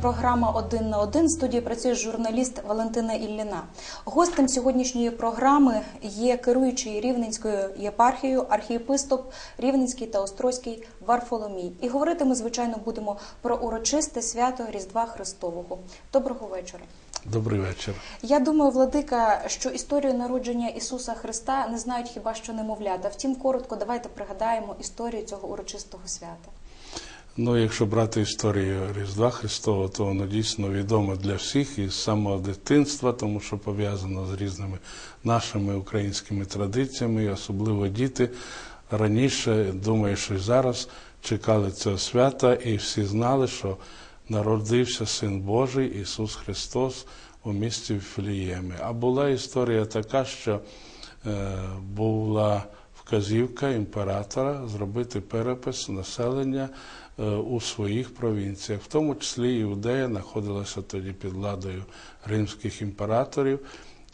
програма один на один. В студії працює журналіст Валентина Ілліна. Гостем сьогоднішньої програми є керуючий Рівненською єпархією архієпископ Рівненський та Острозький Варфоломій. І говорити ми, звичайно, будемо про урочисте свято Різдва Христового. Доброго вечора. Добрий вечір. Я думаю, владика, що історію народження Ісуса Христа не знають хіба що немовлята. Втім, коротко, давайте пригадаємо історію цього урочистого свята. Ну, якщо брати історію Різдва Христового, то воно дійсно відоме для всіх із самого дитинства, тому що пов'язано з різними нашими українськими традиціями, і особливо діти раніше, думаю, що й зараз чекали цього свята, і всі знали, що народився Син Божий Ісус Христос у місті Віфліємі. А була історія така, що е, була вказівка імператора зробити перепис населення у своїх провінціях, в тому числі Іудея знаходилася тоді під владою римських імператорів,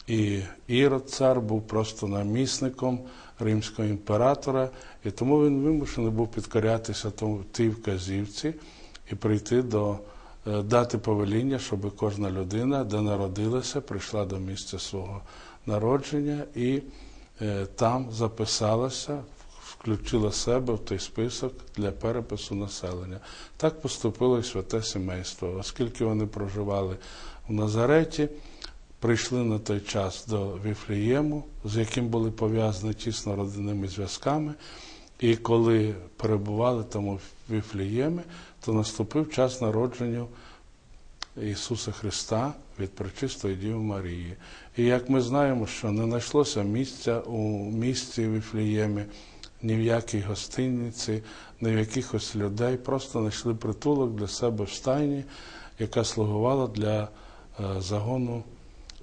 і Ірод цар був просто намісником римського імператора, і тому він вимушений був підкорятися тому тій вказівці і прийти до е, дати повеління, щоб кожна людина, де народилася, прийшла до місця свого народження і е, там записалася, включила себе в той список для перепису населення. Так поступило і святе сімейство, оскільки вони проживали в Назареті. Прийшли на той час до Віфлієму, з яким були пов'язані тісно родинними зв'язками. І коли перебували там у Віфліємі, то наступив час народження Ісуса Христа від Пречистої Діви Марії. І як ми знаємо, що не знайшлося місця у місті Віфліємі, ні в якій гостиниці, ні в якихось людей, просто знайшли притулок для себе в стайні, яка слугувала для е, загону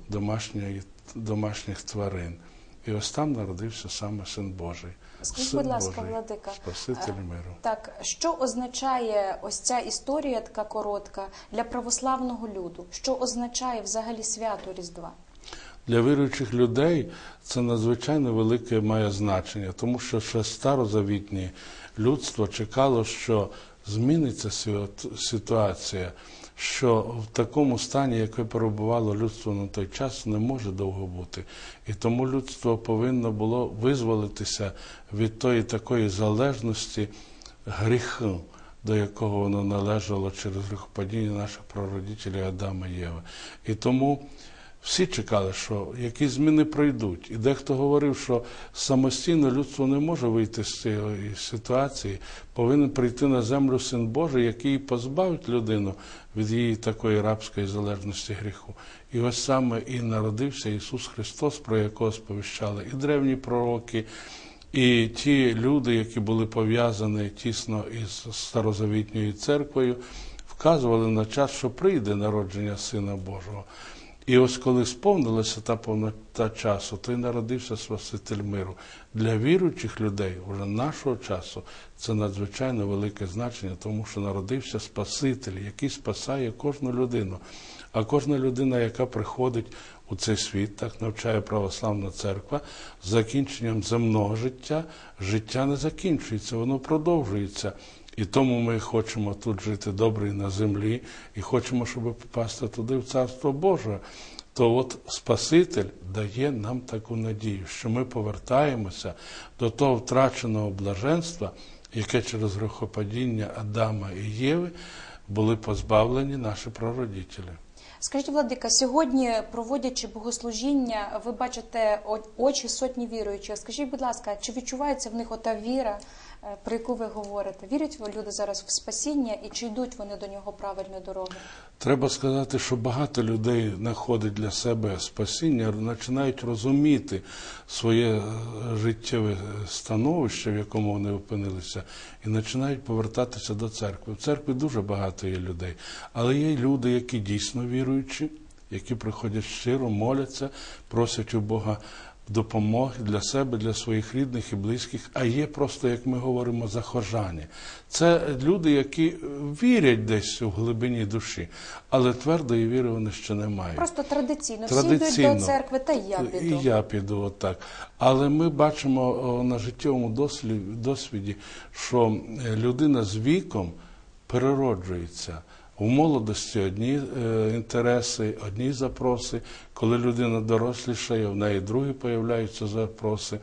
домашньої, домашніх тварин. І ось там народився саме Син Божий. Скажіть, Син будь ласка, Божий, владика, Спаситель е, миру. Так, що означає ось ця історія, така коротка, для православного люду? Що означає взагалі свято Різдва? Для віруючих людей це надзвичайно велике має значення, тому що ще старозавітнє людство чекало, що зміниться ситуація, що в такому стані, яке перебувало людство на той час, не може довго бути. І тому людство повинно було визволитися від тої такої залежності гріху, до якого воно належало через гріхопадіння наших прародителів Адама і Єви. І тому всі чекали, що якісь зміни пройдуть. І дехто говорив, що самостійно людство не може вийти з цієї ситуації, повинен прийти на землю Син Божий, який позбавить людину від її такої рабської залежності гріху. І ось саме і народився Ісус Христос, про якого сповіщали і древні пророки. І ті люди, які були пов'язані тісно із старозавітньою церквою, вказували на час, що прийде народження Сина Божого. І ось коли сповнилася та повнота часу, то й народився Спаситель миру. Для віруючих людей вже нашого часу це надзвичайно велике значення, тому що народився Спаситель, який спасає кожну людину. А кожна людина, яка приходить у цей світ, так навчає православна церква, з закінченням земного життя, життя не закінчується, воно продовжується. І тому ми хочемо тут жити добре на землі, і хочемо, щоб попасти туди, в Царство Боже. То от Спаситель дає нам таку надію, що ми повертаємося до того втраченого блаженства, яке через грехопадіння Адама і Єви були позбавлені наші прародителі. Скажіть, Владика, сьогодні, проводячи богослужіння, ви бачите очі сотні віруючих. Скажіть, будь ласка, чи відчувається в них ота віра, про яку ви говорите? Вірять люди зараз в спасіння і чи йдуть вони до нього правильною дорогою? Треба сказати, що багато людей знаходить для себе спасіння, починають розуміти своє е, життєве становище, в якому вони опинилися, і починають повертатися до церкви. В церкві дуже багато є людей, але є люди, які дійсно віруючі, які приходять щиро, моляться, просять у Бога допомоги для себе, для своїх рідних і близьких, а є просто, як ми говоримо, захожані. Це люди, які вірять десь у глибині душі, але твердої віри вони ще не мають. Просто традиційно, всі йдуть до церкви, та й я піду. І я піду отак. Але ми бачимо на життєвому дослі- досвіді, що е, людина з віком перероджується. В молодості одні е, інтереси, одні запроси. Коли людина дорослішає, в неї другі появляються запроси.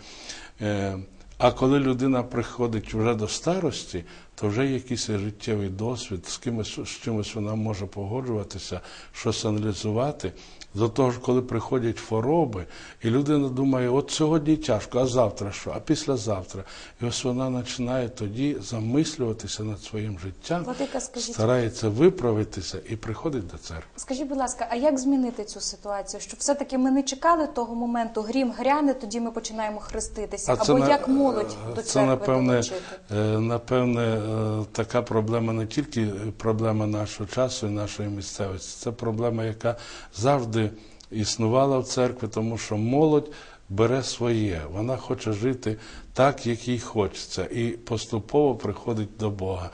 Е, а коли людина приходить вже до старості, то вже є якийсь життєвий досвід, з кимось з чимось вона може погоджуватися, щось аналізувати. До того ж, коли приходять хвороби, і людина думає, от сьогодні тяжко, а завтра що, а післязавтра. І ось вона починає тоді замислюватися над своїм життям, Владика, скажіть. старається виправитися і приходить до церкви. Скажіть, будь ласка, а як змінити цю ситуацію? Щоб все-таки ми не чекали того моменту, грім гряне, тоді ми починаємо хреститися. Або на- як молодь до це, напевне, долучити? е, напевне, така проблема не тільки проблема нашого часу і нашої місцевості, це проблема, яка завжди існувала в церкві, тому що молодь бере своє, вона хоче жити так, як їй хочеться, і поступово приходить до Бога.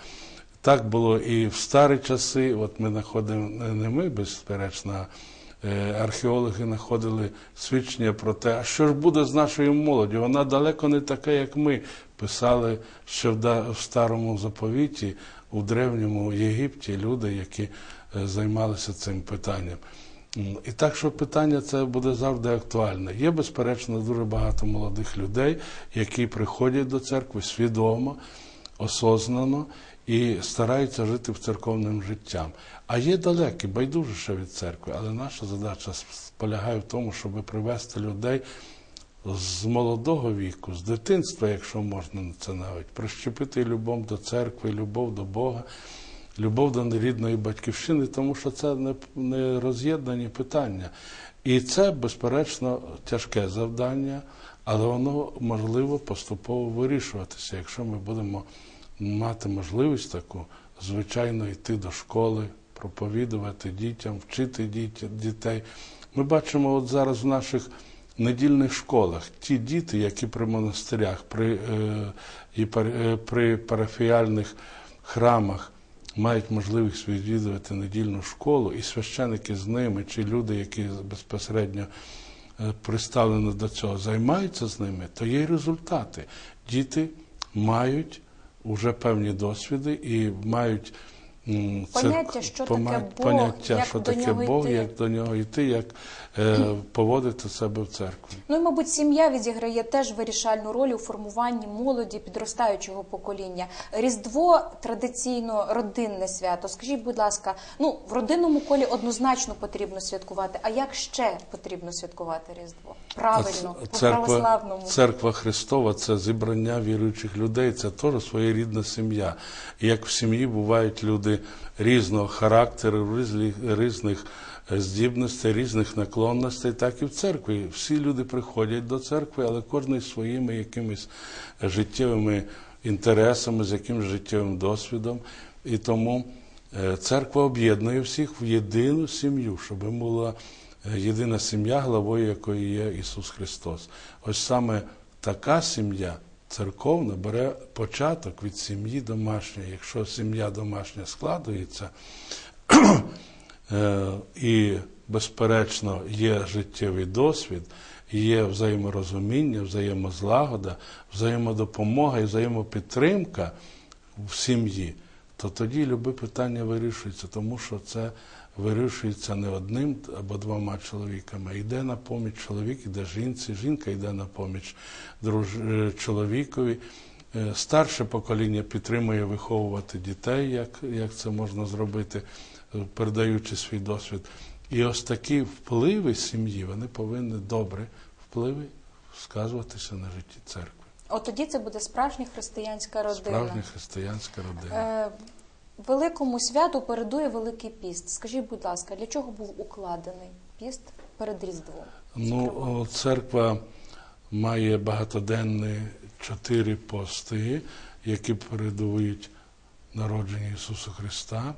Так було і в старі часи. От ми знаходимо не ми, безперечно, Е, археологи знаходили свідчення про те, а що ж буде з нашою молоддю? Вона далеко не така, як ми писали ще в старому заповіті у древньому Єгипті люди, які е, займалися цим питанням. І так, що питання це буде завжди актуальне. Є, безперечно, дуже багато молодих людей, які приходять до церкви свідомо, осознано і стараються жити в церковним життям. А є далекі, байдуже ще від церкви, але наша задача полягає в тому, щоб привести людей з молодого віку, з дитинства, якщо можна це навіть, прищепити любов до церкви, любов до Бога, любов до рідної батьківщини, тому що це не, не роз'єднані питання. І це, безперечно, тяжке завдання, але воно можливо поступово вирішуватися, якщо ми будемо мати можливість таку, звичайно, йти до школи, проповідувати дітям, вчити дітей. Ми бачимо от зараз в наших недільних школах ті діти, які при монастирях, при, е, єпар- е, при парафіальних храмах мають можливість відвідувати недільну школу, і священики з ними, чи люди, які безпосередньо е, приставлені до цього, займаються з ними, то є й результати. Діти мають уже певні досвіди і мають м, Поняття, що пома- таке Бог, поняття, як що до таке нього Бог, йти. як до нього йти, як е, поводити себе в церкві. Ну і, мабуть, сім'я відіграє теж вирішальну роль у формуванні молоді підростаючого покоління. Різдво традиційно родинне свято. Скажіть, будь ласка, ну в родинному колі однозначно потрібно святкувати. А як ще потрібно святкувати Різдво? Правильно, А по православному. церква Христова це зібрання віруючих людей, це теж своєрідна сім'я. І як в сім'ї бувають люди різного характеру, різних, різних е, здібностей, різних наклонностей, так і в церкві. Всі люди приходять до церкви, але кожен своїми якимись життєвими інтересами, з якимось життєвим досвідом. І тому е, церква об'єднує всіх в єдину сім'ю, щоб була е, єдина сім'я, главою якої є Ісус Христос. Ось саме така сім'я церковна бере початок від сім'ї домашньої. Якщо сім'я домашня складується, е, і, безперечно, є життєвий досвід, є взаєморозуміння, взаємозлагода, взаємодопомога і взаємопідтримка в сім'ї, то тоді любе питання вирішується, тому що це вирішується не одним або двома чоловіками. Йде на поміч чоловік, йде жінці, жінка йде на поміч друж... е, чоловікові. Е, Старше покоління підтримує виховувати дітей, як, як це можна зробити, е, передаючи свій досвід. І ось такі впливи сім'ї, вони повинні добре впливи сказуватися на житті церкви. От тоді це буде справжня християнська родина. Справжня християнська родина. Е, Великому святу передує Великий піст. Скажіть, будь ласка, для чого був укладений піст перед Різдвом? Ну, церква має багатоденні чотири пости, які передують народженню Ісуса Христа,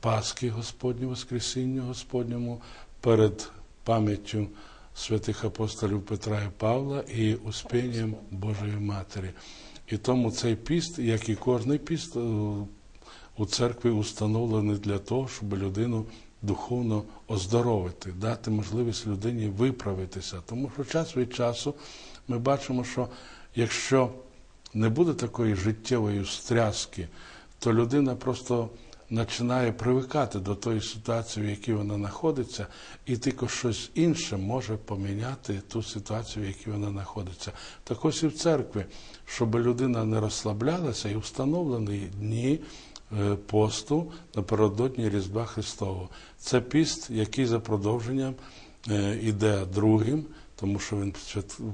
Пасхи Господню, Воскресінню Господньому, перед пам'яттю святих апостолів Петра і Павла і успінням Божої Матері. І тому цей піст, як і кожний піст, у церкві установлений для того, щоб людину духовно оздоровити, дати можливість людині виправитися. Тому що час від часу ми бачимо, що якщо не буде такої життєвої стряски, то людина просто починає привикати до тої ситуації, в якій вона знаходиться, і тільки щось інше може поміняти ту ситуацію, в якій вона знаходиться. Так ось і в церкві, щоб людина не розслаблялася і встановлені дні посту напередодні Різдва Христового. Це піст, який за продовженням е, іде другим, тому що він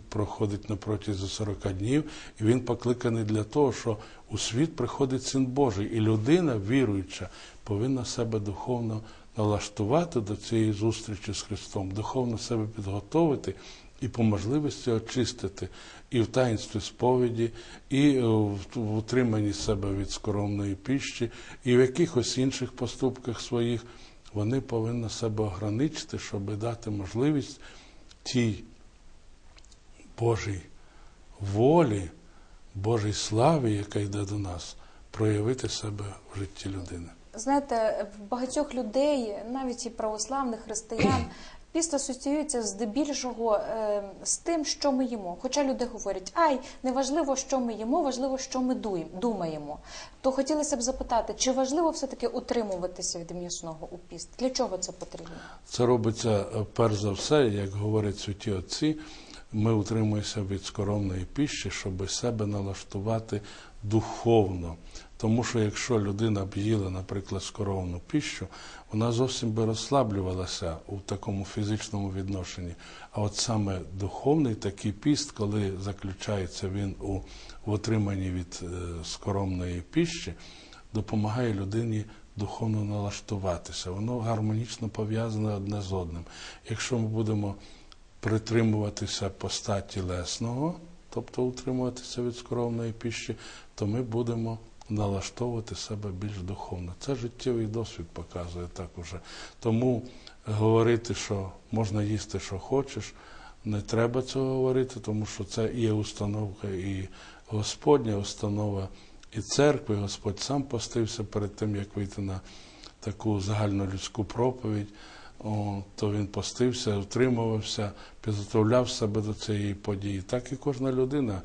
проходить на протязі 40 днів, і він покликаний для того, що у світ приходить Син Божий, і людина, віруюча, повинна себе духовно налаштувати до цієї зустрічі з Христом, духовно себе підготовити і по можливості очистити і в таїнстві сповіді, і е, в утриманні себе від скоромної піщі, і в якихось інших поступках своїх. Вони повинні себе ограничити, щоб дати можливість тій Божій волі, Божій славі, яка йде до нас, проявити себе в житті людини. Знаєте, в багатьох людей, навіть і православних християн, піст асоціюється здебільшого е, з тим, що ми їмо. Хоча люди говорять, ай, не важливо, що ми їмо, важливо, що ми думаємо. То хотілося б запитати, чи важливо все-таки утримуватися від м'ясного у піст? Для чого це потрібно? Це робиться е, перш за все, як говорять святі отці, ми утримуємося від скоромної піщі, щоб себе налаштувати духовно. Тому що якщо людина б їла, наприклад, скоромну піщу, вона зовсім би розслаблювалася у такому фізичному відношенні. А от саме духовний такий піст, коли заключається він у в отриманні від е, скоромної піщі, допомагає людині духовно налаштуватися. Воно гармонічно пов'язане одне з одним. Якщо ми будемо притримуватися поста тілесного, тобто утримуватися від скоромної піщі, то ми будемо налаштовувати себе більш духовно. Це життєвий досвід показує так уже. Тому говорити, що можна їсти, що хочеш, не треба цього говорити, тому що це є установка і Господня установа, і церкви. Господь сам постився перед тим, як вийти на таку загальнолюдську проповідь. То він постився, утримувався, підготовляв себе до цієї події. Так і кожна людина,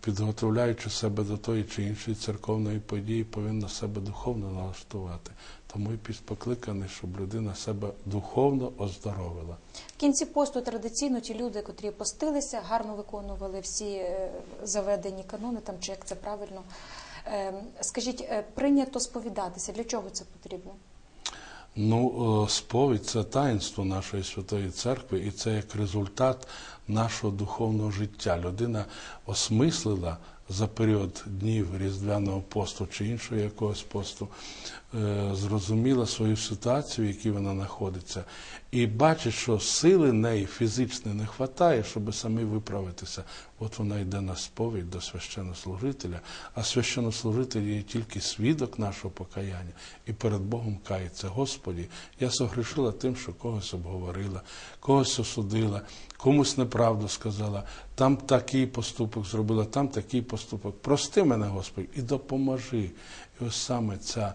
підготовляючи себе до тої чи іншої церковної події, повинна себе духовно налаштувати. Тому і піст покликаний, щоб людина себе духовно оздоровила. В кінці посту традиційно ті люди, котрі постилися, гарно виконували всі е, заведені канони, там чи як це правильно. Е, Скажіть, е, прийнято сповідатися. Для чого це потрібно? Ну, е, сповідь це таїнство нашої святої церкви, і це як результат нашого духовного життя. Людина осмислила за період днів різдвяного посту чи іншого якогось посту, е, зрозуміла свою ситуацію, в якій вона знаходиться, і бачить, що сили неї фізичної не вистачає, щоб самі виправитися. От вона йде на сповідь до священнослужителя, а священнослужитель є тільки свідок нашого покаяння і перед Богом кається. Господі, я согрішила тим, що когось обговорила, когось осудила, комусь неправду сказала, там такий поступок зробила, там такий поступок. Прости мене, Господи, і допоможи. І ось саме ця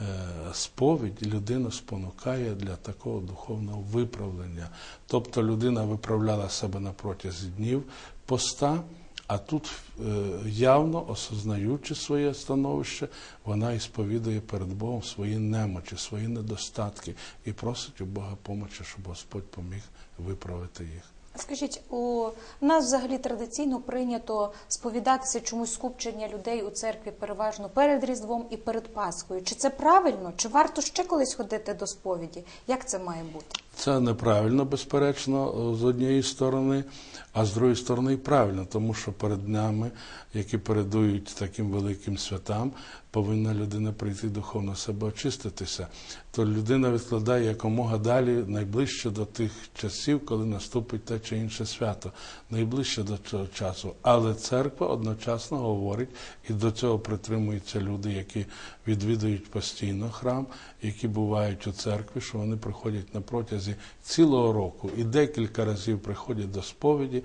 е, сповідь людину спонукає для такого духовного виправлення. Тобто людина виправляла себе на протязі днів поста, а тут е, явно осознаючи своє становище, вона і сповідує перед Богом свої немочі, свої недостатки і просить у Бога помочі, щоб Господь поміг виправити їх. Скажіть, у нас взагалі традиційно прийнято сповідатися чомусь скупчення людей у церкві переважно перед Різдвом і перед Пасхою. Чи це правильно? Чи варто ще колись ходити до сповіді? Як це має бути? Це неправильно, безперечно, з однієї сторони, а з другої сторони і правильно, тому що перед днями, які передують таким великим святам, повинна людина прийти духовно себе очиститися. То людина відкладає якомога далі, найближче до тих часів, коли наступить те чи інше свято, найближче до цього часу. Але церква одночасно говорить, і до цього притримуються люди, які відвідують постійно храм, які бувають у церкві, що вони приходять на протязі цілого року і декілька разів приходять до сповіді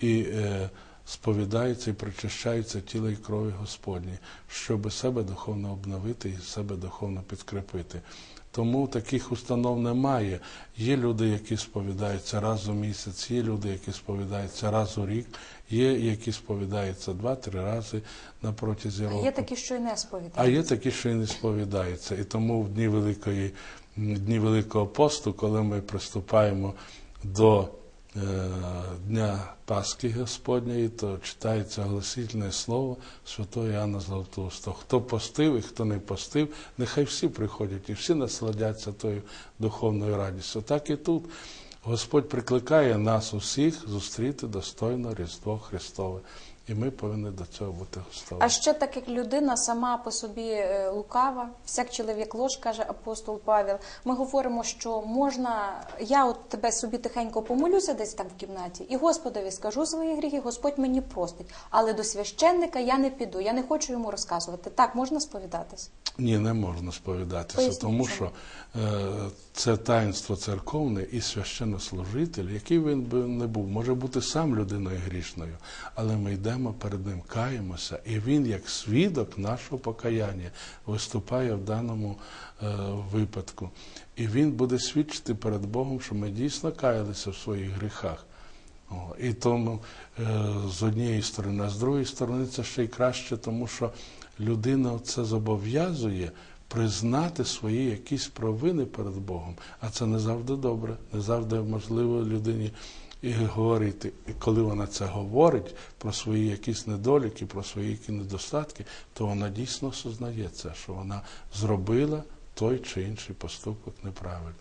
і е, сповідаються і причащаються тіла і крові Господні, щоб себе духовно обновити і себе духовно підкріпити. Тому таких установ немає. Є люди, які сповідаються раз у місяць, є люди, які сповідаються раз у рік, є які сповідаються два-три рази на протязі А є такі, що й не сповідаються. А є такі, що і не сповідаються. І тому в дні Великої дні Великого посту, коли ми приступаємо до Дня Пасхи Господньої, то читається гласительне слово Святого Іоанна Златоуста. Хто постив і хто не постив, нехай всі приходять і всі насладяться тою духовною радістю. Так і тут Господь прикликає нас усіх зустріти достойно Різдво Христове. І ми повинні до цього бути готові. А ще так як людина сама по собі е, лукава, всяк чоловік лож, каже апостол Павел. Ми говоримо, що можна, я от тебе собі тихенько помолюся десь там в кімнаті, і Господові скажу свої гріхи, Господь мені простить. Але до священника я не піду, я не хочу йому розказувати. Так можна сповідатись. Ні, не можна сповідатися, Поясніть, тому що е, це таїнство церковне і священнослужитель, який він би не був, може бути сам людиною грішною, але ми йдемо перед ним, каємося, і він, як свідок нашого покаяння, виступає в даному е, випадку. І він буде свідчити перед Богом, що ми дійсно каялися в своїх гріхах. О, і тому е, з однієї сторони, а з другої сторони, це ще й краще, тому що людина це зобов'язує признати свої якісь провини перед Богом. А це не завжди добре, не завжди можливо людині і говорити. І коли вона це говорить про свої якісь недоліки, про свої які недостатки, то вона дійсно осознає це, що вона зробила той чи інший поступок неправильно.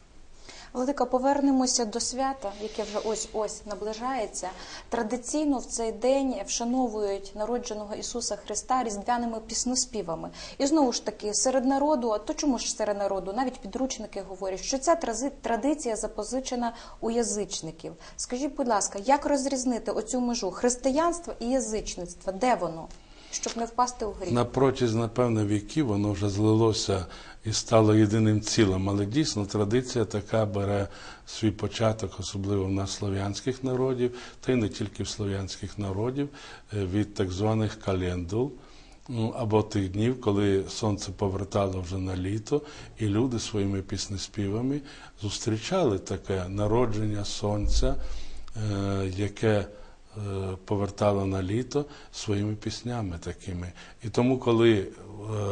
Владика, повернемося до свята, яке вже ось ось наближається. Традиційно в цей день вшановують народженого Ісуса Христа різдвяними пісноспівами. І знову ж таки, серед народу, а то чому ж серед народу? Навіть підручники говорять, що ця традиція запозичена у язичників. Скажіть, будь ласка, як розрізнити оцю межу християнства і язичництва? Де воно? Щоб не впасти у гріх? На протязі, напевне, віків воно вже злилося і стало єдиним цілим. Але дійсно традиція така бере свій початок, особливо в нас слов'янських народів, та й не тільки в слов'янських народів, е, від так званих календул. Ну, або тих днів, коли сонце повертало вже на літо, і люди своїми піснеспівами зустрічали таке народження сонця, е, яке е, повертало на літо своїми піснями такими. І тому, коли е,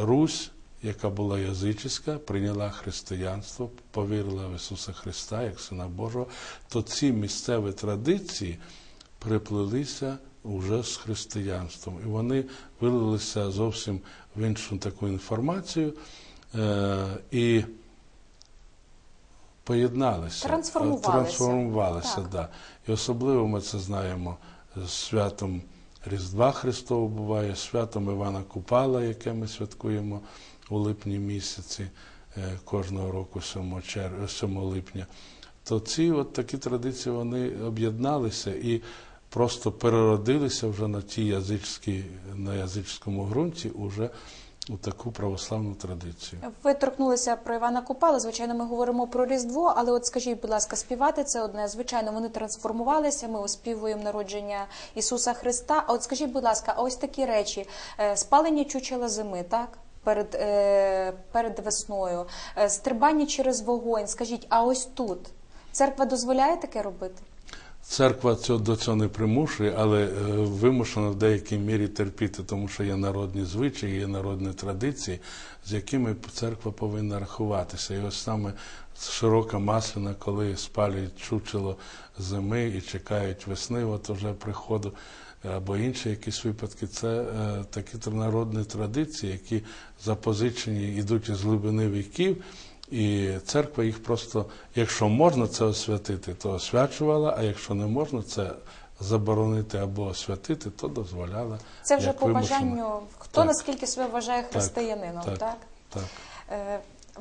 Русь, яка була язичська, прийняла християнство, повірила в Ісуса Христа як Сина Божого, то ці місцеві традиції приплелися уже з християнством. І вони вилилися зовсім в іншу таку інформацію. Е, і поєдналися, Трансформувалися. трансформувалися Так. да. І особливо ми це знаємо з святом Різдва Христового буває, святом Івана Купала, яке ми святкуємо у липні місяці е, кожного року 7, чер... 7 липня. То ці от такі традиції вони об'єдналися і просто переродилися вже на ті язичські, на язичському ґрунті уже у таку православну традицію. Ви торкнулися про Івана Купала. Звичайно, ми говоримо про Різдво, але от скажіть, будь ласка, співати це одне. Звичайно, вони трансформувалися. Ми оспівуємо народження Ісуса Христа. А от скажіть, будь ласка, ось такі речі: Е, спалення чучела зими, так? Перед, е, перед весною, е, стрибання через вогонь. Скажіть, а ось тут церква дозволяє таке робити? Церква до цього не примушує, але е, вимушена в деякій мірі терпіти, тому що є народні звичаї, є народні традиції, з якими церква повинна рахуватися. І ось саме широка масляна, коли спалюють чучело зими і чекають весни, от уже приходу. Або інші якісь випадки, це е, такі народні традиції, які запозичені йдуть із глибини віків, і церква їх просто, якщо можна це освятити, то освячувала, а якщо не можна це заборонити або освятити, то дозволяла. Це вже по вимушено. бажанню, хто Так. наскільки себе вважає християнином, так? так. Так.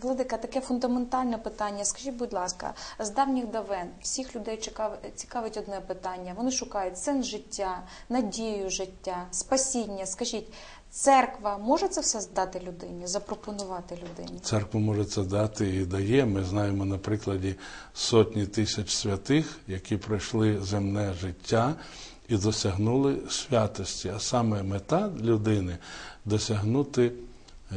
Владика, таке фундаментальне питання. Скажіть, будь ласка, з давніх давен всіх людей цікавить одне питання. Вони шукають сенс життя, надію життя, спасіння. Скажіть, церква може це все здати людині, запропонувати людині? Церква може це дати і дає. Ми знаємо на прикладі сотні тисяч святих, які пройшли земне життя і досягнули святості. А саме мета людини досягнути е,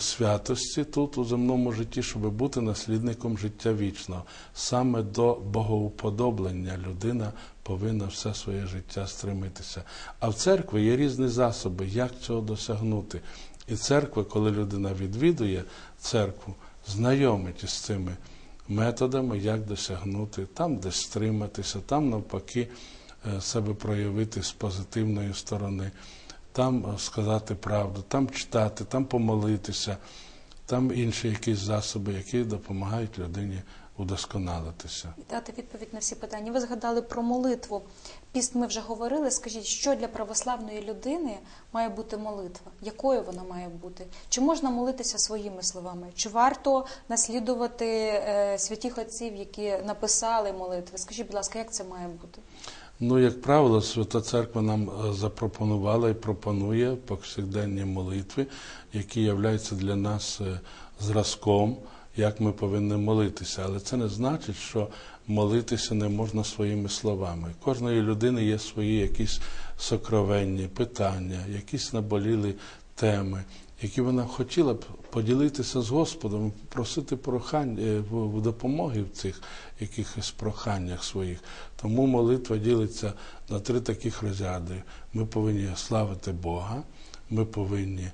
святості тут у земному житті, щоб бути наслідником життя вічного. Саме до богоуподоблення людина повинна все своє життя стремитися. А в церкві є різні засоби, як цього досягнути. І церква, коли людина відвідує церкву, знайомить із цими методами, як досягнути, там десь стриматися, там навпаки е, себе проявити з позитивної сторони, там сказати правду, там читати, там помолитися, там інші якісь засоби, які допомагають людині удосконалитися. І дати відповідь на всі питання. Ви згадали про молитву. Піст ми вже говорили. Скажіть, що для православної людини має бути молитва? Якою вона має бути? Чи можна молитися своїми словами? Чи варто наслідувати е, святих отців, які написали молитви? Скажіть, будь ласка, як це має бути? Ну, як правило, Свята Церква нам е, запропонувала і пропонує повсякденні молитви, які являються для нас е, зразком, як ми повинні молитися. Але це не значить, що молитися не можна своїми словами. Кожної людини є свої якісь сокровенні питання, якісь наболілі теми, які вона хотіла б поділитися з Господом, просити прохань е, в допомоги в цих якихось проханнях своїх. Тому молитва ділиться на три таких розряди. Ми повинні славити Бога, ми повинні е,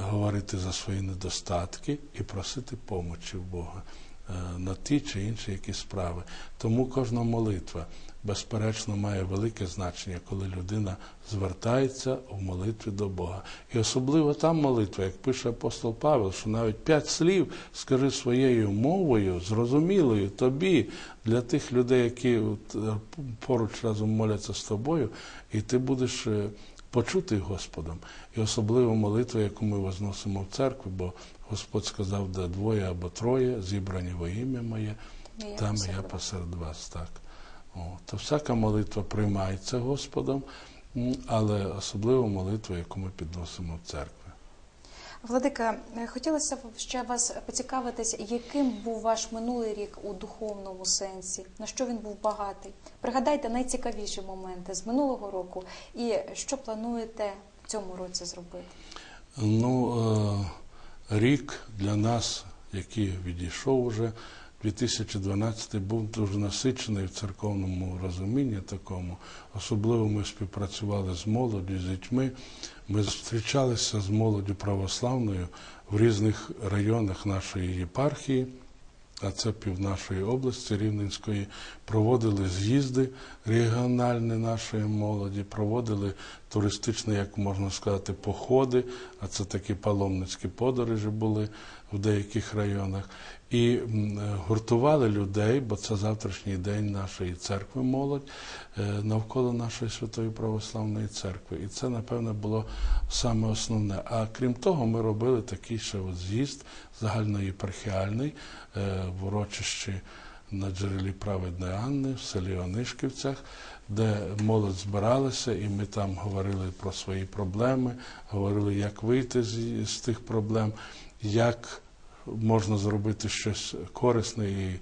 говорити за свої недостатки і просити помочі в Бога е, на ті чи інші якісь справи. Тому кожна молитва, безперечно, має велике значення, коли людина звертається в молитві до Бога. І особливо та молитва, як пише апостол Павел, що навіть п'ять слів скажи своєю мовою, зрозумілою тобі, для тих людей, які е, поруч разом моляться з тобою, і ти будеш. е, Почути Господом, і особливо молитва, яку ми возносимо в церкві, бо Господь сказав, де двоє або троє зібрані во ім'я моє, Я там я посеред вас. Так. То всяка молитва приймається Господом, але особливо молитва, яку ми підносимо в церкві. Владика, е, хотілося б ще вас поцікавитись, яким був ваш минулий рік у духовному сенсі, на що він був багатий. Пригадайте найцікавіші моменти з минулого року і що плануєте в цьому році зробити. Ну, е, рік для нас, який відійшов уже, 2012 був дуже насичений в церковному розумінні такому. Особливо ми співпрацювали з молоддю, з дітьми. Ми зустрічалися з молоддю православною в різних районах нашої єпархії а це пів нашої області Рівненської, проводили з'їзди регіональні нашої молоді, проводили туристичні, як можна сказати, походи, а це такі паломницькі подорожі були в деяких районах. І е, гуртували людей, бо це завтрашній день нашої церкви молодь е, навколо нашої святої православної церкви. І це, напевно, було саме основне. А крім того, ми робили такий ще от з'їзд загальноєпархіальний е, в урочищі на джерелі праведної Анни в селі Онишківцях, де молодь збиралася, і ми там говорили про свої проблеми, говорили, як вийти з, з тих проблем, як можна зробити щось корисне і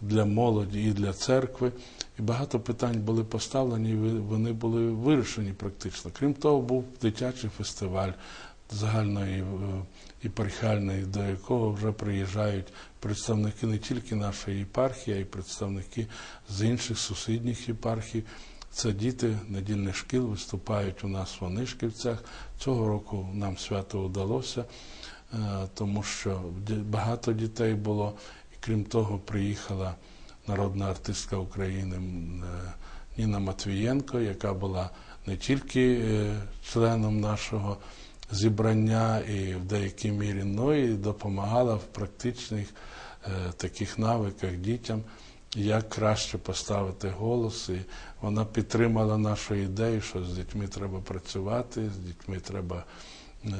для молоді, і для церкви. І багато питань були поставлені, і вони були вирішені практично. Крім того, був дитячий фестиваль загальної е, єпархіальної, до якого вже приїжджають представники не тільки нашої єпархії, а й представники з інших сусідніх єпархій. Це діти недільних шкіл виступають у нас в Онишківцях. Цього року нам свято вдалося, е, тому що багато дітей було. І крім того, приїхала народна артистка України е, Ніна Матвієнко, яка була не тільки е, членом нашого зібрання і в деякій мірі, але і допомагала в практичних е, таких навиках дітям, як краще поставити голос. І вона підтримала нашу ідею, що з дітьми треба працювати, з дітьми треба е,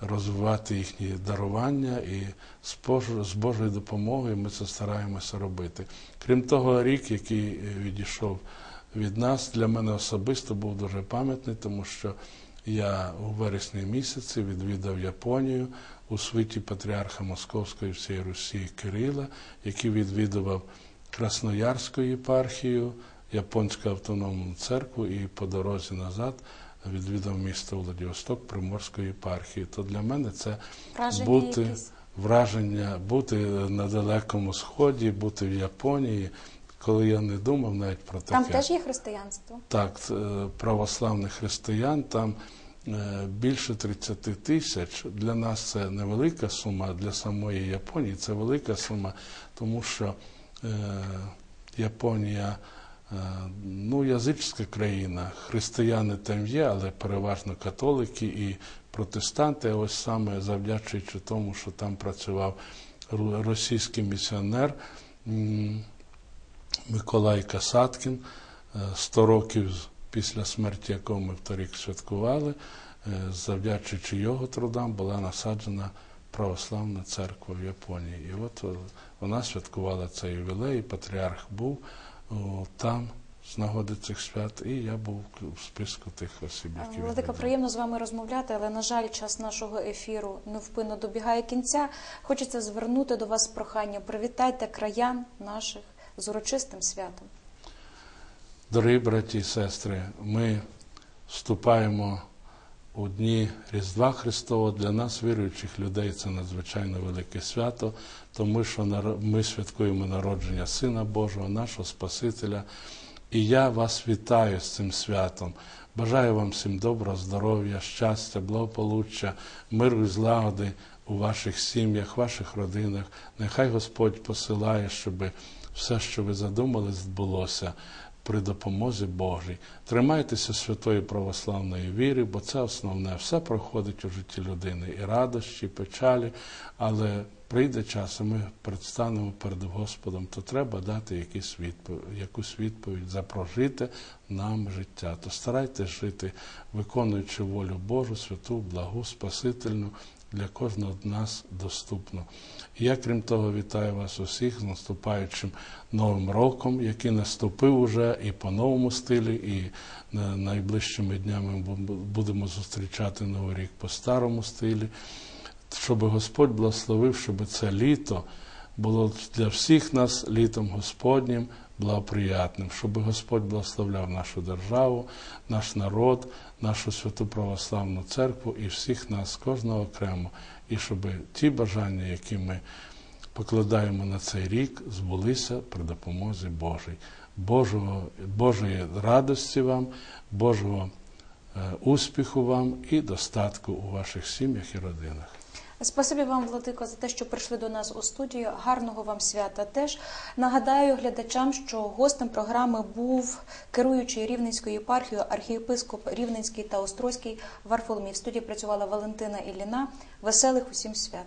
розвивати їхні дарування, і з Бож- з Божою допомогою ми це стараємося робити. Крім того, рік, який е, відійшов від нас, для мене особисто був дуже пам'ятний, тому що я у вересні місяці відвідав Японію у світі патріарха Московської всієї Русі Кирила, який відвідував Красноярську єпархію, Японську автономну церкву і по дорозі назад відвідав місто Владивосток Приморської єпархії. То для мене це Враження бути якісь? враження, бути на далекому сході, бути в Японії, коли я не думав навіть про таке. Там теж є християнство. Так, е, православних християн там е, більше 30 тисяч. Для нас це невелика сума, для самої Японії це велика сума, тому що е, Японія ну, язичська країна, християни там є, але переважно католики і протестанти. Ось саме завдячуючи тому, що там працював російський місіонер. Миколай Касаткін, е, 100 років після смерті якого ми вторік святкували, е, завдячуючи його трудам, була насаджена православна церква в Японії. І от е, вона святкувала цей ювілей, патріарх був о, там з нагоди цих свят, і я був в списку тих осіб, які Владика, приємно з вами розмовляти, але на жаль, час нашого ефіру невпинно добігає кінця. Хочеться звернути до вас прохання. Привітайте краян наших з урочистим святом. Дорогі браті і сестри, ми вступаємо у дні Різдва Христового. Для нас, віруючих людей, це надзвичайно велике свято, тому що ми святкуємо народження Сина Божого, нашого Спасителя. І я вас вітаю з цим святом. Бажаю вам всім доброго, здоров'я, щастя, благополуччя, миру і злагоди у ваших сім'ях, ваших родинах. Нехай Господь посилає, щоб все, що ви задумали, збулося при допомозі Божій. Тримайтеся святої православної віри, бо це основне. Все проходить у житті людини. І радощі, і печалі, але прийде час, і ми предстанемо перед Господом, то треба дати якісь відповідь, якусь відповідь за прожите нам життя. То старайтесь жити, виконуючи волю Божу, святу, благу, спасительну, для кожного з нас доступно. Я, крім того, вітаю вас усіх з наступаючим новим роком, який наступив уже і по новому стилі, і найближчими днями будемо зустрічати новий рік по старому стилі. Щоб Господь благословив, щоб це літо було для всіх нас літом Господнім, благоприятним, щоб Господь благословляв нашу державу, наш народ, нашу святу православну церкву і всіх нас, кожного окремо, і щоб ті бажання, які ми покладаємо на цей рік, збулися при допомозі Божій. Божого, Божої радості вам, Божого е, успіху вам і достатку у ваших сім'ях і родинах. Спасибі вам, Владико, за те, що прийшли до нас у студію. Гарного вам свята. Теж нагадаю глядачам, що гостем програми був керуючий Рівненською єпархією архієпископ Рівненський та Острозький Варфоломій. В студії працювала Валентина Ілліна. Веселих усім свят.